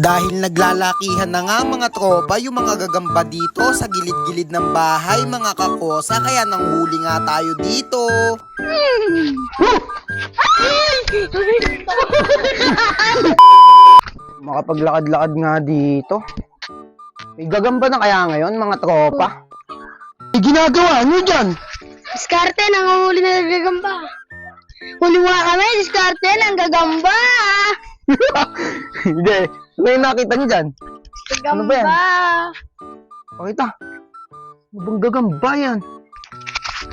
Dahil naglalakihan na nga mga tropa yung mga gagamba dito sa gilid-gilid ng bahay mga kakosa kaya nanghuli nga tayo dito. Makapaglakad-lakad nga dito. May gagamba na kaya ngayon, mga tropa? May ginagawa nyo dyan? Diskarte, nanguhuli na gagamba. Huli mo kami, diskarte, ng gagamba. Hindi. Ano yung nakita nyo dyan? Ano ba yan? Pakita. Ano bang gagamba yan?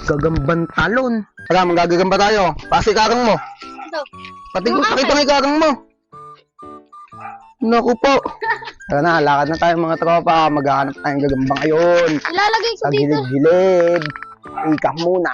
Gagambang talon. Tara, manggagagamba tayo. Pasi karang mo. Ito. Pati pakita mo yung karang mo. Naku po. Tara na, lakad na tayo mga tropa. Maghahanap tayong gagambang ayon. Ilalagay ko Sa dito. gilid-gilid. Ika muna.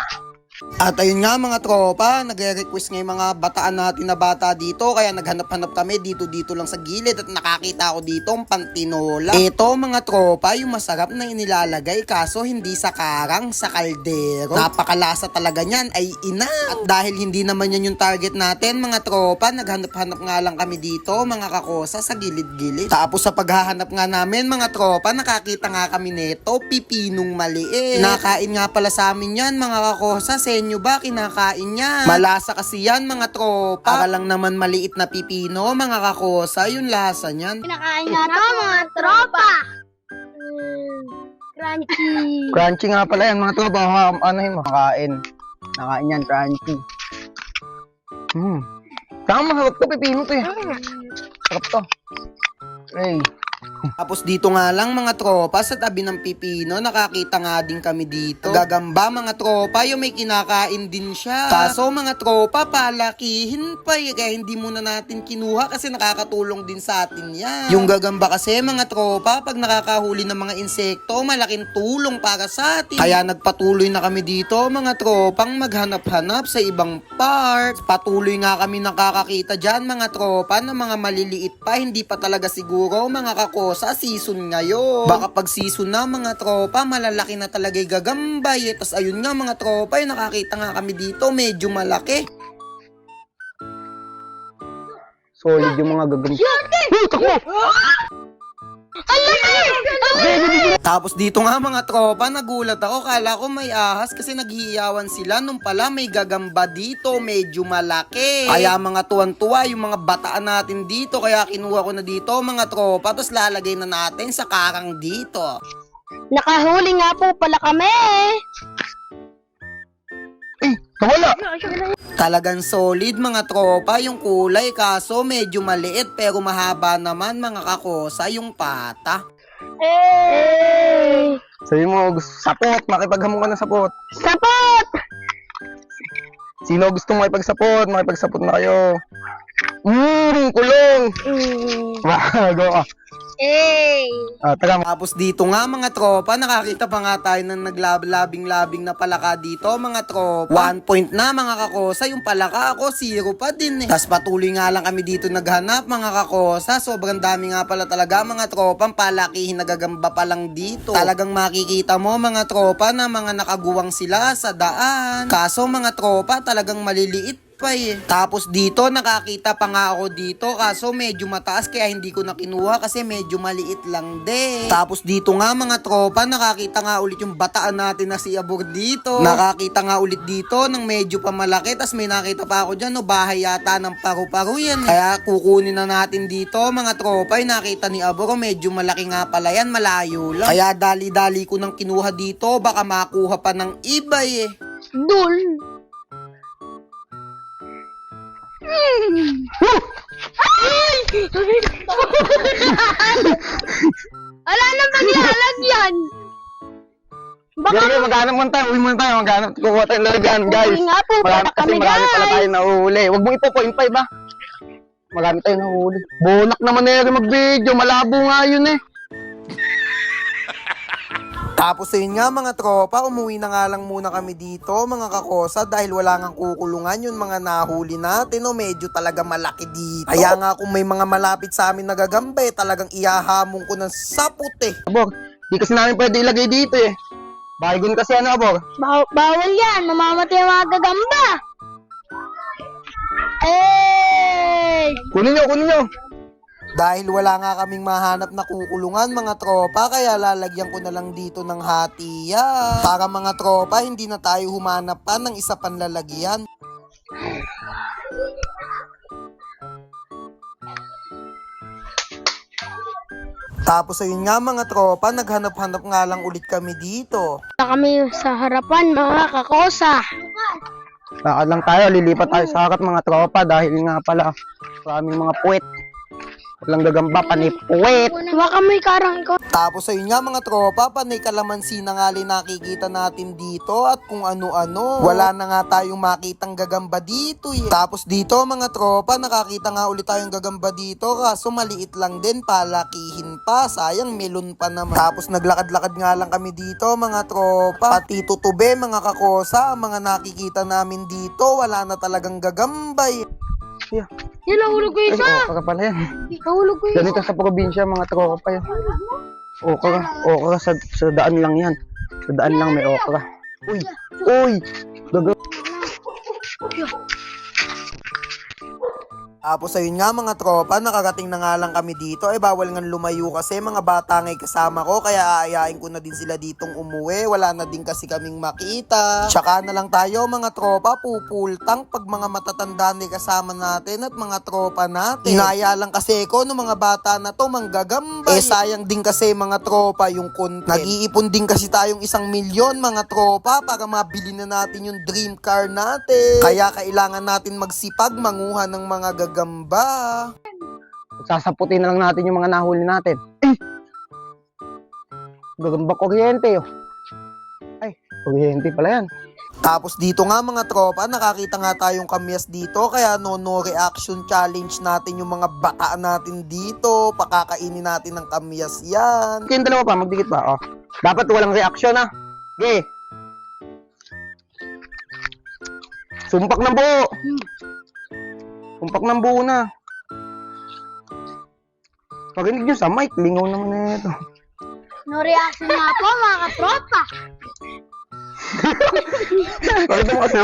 At ayun nga mga tropa, nagre-request nga mga bataan natin na bata dito kaya naghanap-hanap kami dito-dito lang sa gilid at nakakita ako dito ang pantinola. Ito mga tropa, yung masarap na inilalagay kaso hindi sa karang, sa kaldero. Napakalasa talaga niyan ay ina. At dahil hindi naman yan yung target natin mga tropa, naghanap-hanap nga lang kami dito mga kakosa sa gilid-gilid. Tapos sa paghahanap nga namin mga tropa, nakakita nga kami neto, pipinong maliit. Nakain nga pala sa amin yan mga kakosa, sa inyo ba kinakain yan? Malasa kasi yan mga tropa. Para lang naman maliit na pipino mga kakosa, yung lasa niyan. Pinakain nga ito, mga tropa. Mm, crunchy. Crunchy nga pala yan mga tropa. Ha, ano yun, makakain. Nakain yan, crunchy. Hmm. Tama, masarap to. Pipino to eh. Sarap to. Hey. Tapos dito nga lang mga tropa sa tabi ng pipino, nakakita nga din kami dito. Gagamba mga tropa, yung may kinakain din siya. Kaso mga tropa, palakihin pa eh, kaya hindi muna natin kinuha kasi nakakatulong din sa atin yan. Yung gagamba kasi mga tropa, pag nakakahuli ng mga insekto, malaking tulong para sa atin. Kaya nagpatuloy na kami dito mga tropang maghanap-hanap sa ibang parts. Patuloy nga kami nakakakita dyan mga tropa ng mga maliliit pa, hindi pa talaga siguro mga kakosa season ngayon. Baka pag season na mga tropa, malalaki na talaga yung gagambay. Eh. Tapos ayun nga mga tropa, yung nakakita nga kami dito, medyo malaki. Solid yung mga gagamba. Hey, takbo! Tapos dito nga mga tropa, nagulat ako. Kala ko may ahas kasi naghihiyawan sila. Nung pala may gagamba dito, medyo malaki. Kaya mga tuwan-tuwa yung mga bataan natin dito. Kaya kinuha ko na dito mga tropa. Tapos lalagay na natin sa karang dito. Nakahuli nga po pala kami. Eh, nawala! Talagang solid mga tropa yung kulay. Kaso medyo maliit pero mahaba naman mga kakosa yung pata. Hey! Sabi mo, gusto, sapot, makipaghamon ka ng sapot. Sapot! Sino gusto makipagsapot? Makipagsapot na kayo. Mmm, kulong! Mm. Bago ka. Hey! Ah, taga, Tapos dito nga mga tropa, nakakita pa nga tayo ng naglabing-labing na palaka dito mga tropa. One point na mga kakosa, yung palaka ako zero pa din eh. Tapos patuloy nga lang kami dito naghanap mga kakosa. Sobrang dami nga pala talaga mga tropa, palakihin nagagamba pa lang dito. Talagang makikita mo mga tropa na mga nakaguwang sila sa daan. Kaso mga tropa talagang maliliit pa eh. Tapos dito, nakakita pa nga ako dito kaso medyo mataas kaya hindi ko na kinuha kasi medyo maliit lang din. Tapos dito nga mga tropa, nakakita nga ulit yung bataan natin na si Abor dito. Nakakita nga ulit dito ng medyo pa malaki tapos may nakita pa ako dyan no, bahay yata ng paru-paro yan. eh. Kaya kukunin na natin dito mga tropa, yung nakita ni Abor medyo malaki nga pala yan, malayo lang. Kaya dali-dali ko nang kinuha dito, baka makuha pa ng iba eh. Dul! Wala na maglalagyan! Baka Sige, maghanap muna tayo. Uwi muna tayo. Maghanap. Kukuha tayo ng lagyan, guys. Uwi nga po Marami, pala kasi kami, marami pala guys. tayo nahuhuli. Huwag mo ipo-point five, ba? Marami tayo nahuhuli. Bonak naman na yung mag-video. Malabo nga yun eh. Tapos ayun nga mga tropa, umuwi na nga lang muna kami dito mga kakosa dahil wala nga kukulungan yung mga nahuli natin o medyo talaga malaki dito. Kaya nga kung may mga malapit sa amin nagagamba eh, talagang ihahamon ko ng sapot eh. Abor, di kasi namin pwede ilagay dito eh. Baygon kasi ano, Abor? Baw- bawal yan, mamamatay ang mga gagamba! Hey! Kunin nyo, kunin nyo. Dahil wala nga kaming mahanap na kukulungan mga tropa, kaya lalagyan ko na lang dito ng hatiya. Para mga tropa, hindi na tayo humanap pa ng isa panlalagyan. Tapos ayun nga mga tropa, naghanap-hanap nga lang ulit kami dito. Punta kami sa harapan, mga kakosa. Lakad lang tayo, lilipat tayo sa harap mga tropa dahil nga pala maraming mga puwet. Walang gagamba, panipuwet. Diba kami karang ikaw? Tapos ayun nga mga tropa, panay kalamansi na nga rin nakikita natin dito at kung ano-ano. Wala na nga tayong makitang gagamba dito eh. Tapos dito mga tropa, nakakita nga ulit tayong gagamba dito kaso maliit lang din, palakihin pa. Sayang melon pa naman. Tapos naglakad-lakad nga lang kami dito mga tropa. Pati tutube mga kakosa, ang mga nakikita namin dito, wala na talagang gagamba eh. Yeah. Yan, nahulog ko Ay, isa. okra pala yan. Nahulog ko isa. Ganito sa probinsya mga tropa yan. Okra, okra sa, sa daan lang yan. Sa daan lang may okra. Uy, uy! Tapos ayun nga mga tropa, nakarating na nga lang kami dito. Eh bawal nga lumayo kasi mga bata ngay kasama ko. Kaya aayain ko na din sila ditong umuwi. Wala na din kasi kaming makita. Tsaka na lang tayo mga tropa, pupultang pag mga matatanda ni kasama natin at mga tropa natin. Inaya lang kasi ko ng mga bata na to manggagambay. Eh sayang din kasi mga tropa yung content. Nag-iipon din kasi tayong isang milyon mga tropa para mabili na natin yung dream car natin. Kaya kailangan natin magsipag manguha ng mga gagamba. Sasaputin na lang natin yung mga nahuli natin. Eh! Gagamba kuryente oh. Ay, kuryente pala yan. Tapos dito nga mga tropa, nakakita nga tayong kamyas dito kaya no no reaction challenge natin yung mga baka natin dito. Pakakainin natin ng kamyas yan. Kayong dalawa pa, magdikit pa. Oh. Dapat walang reaksyon ah. Okay. Sumpak ng buo. Sumpak ng buo na. Parinig nyo sa mic, lingaw naman na ito. No reaction nga po, mga katropa. Bakit mo kasi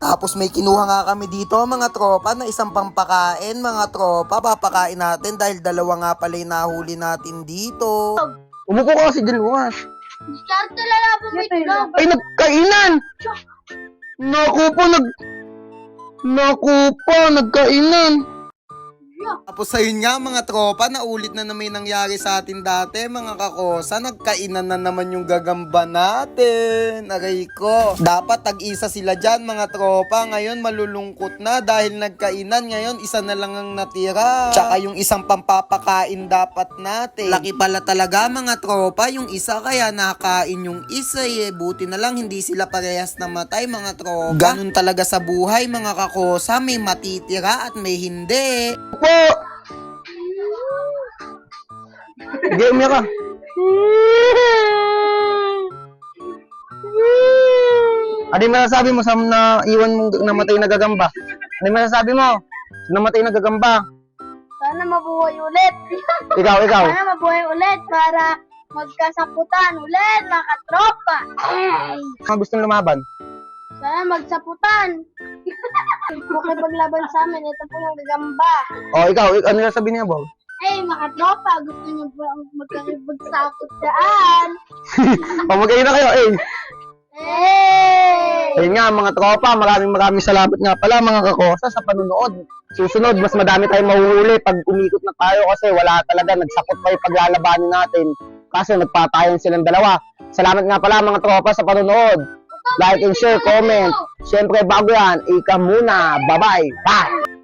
Tapos may kinuha nga kami dito mga tropa na isang pampakain mga tropa. Papakain natin dahil dalawa nga pala yung nahuli natin dito. Umuko ka kasi dyan, Lukas. Diskarte lalaban mo ito. Ay, nagkainan! Naku po, nag... Naku po, nagkainan! Tapos ayun nga mga tropa, naulit na na may nangyari sa atin dati mga kakosa. Nagkainan na naman yung gagamba natin. Aray ko. Dapat tag-isa sila dyan mga tropa. Ngayon malulungkot na dahil nagkainan. Ngayon isa na lang ang natira. Tsaka yung isang pampapakain dapat natin. Laki pala talaga mga tropa. Yung isa kaya nakain yung isa eh. Buti na lang hindi sila parehas namatay mga tropa. Ganun talaga sa buhay mga kakosa. May matitira at may hindi. Po! Hindi, umiyak ka. Ano yung masasabi mo sa na iwan mong namatay na gagamba? Ano yung masasabi mo? Sa namatay na gagamba? Sana mabuhay ulit. Ikaw, ikaw. Sana mabuhay ulit para magkasaputan ulit, mga katropa. Mga gustong lumaban? Sana magsaputan. Makipaglaban sa amin, ito po yung gagamba. O, ikaw, ik- ano yung sabi niya, Bob? Eh, mga tropa, gusto niyo ba magkakipagsapot daan? O, magkain na kayo, eh. Hey! Ayun nga, mga tropa, maraming maraming salamat nga pala, mga kakosa, sa panunood. Susunod, mas madami tayong mahuhuli pag umikot na tayo kasi wala talaga, nagsakot pa yung paglalabanin natin. Kaso nagpatayan silang dalawa. Salamat nga pala mga tropa sa panunood. Like and share, comment. Siyempre, bago yan, ika muna. Bye-bye. Bye!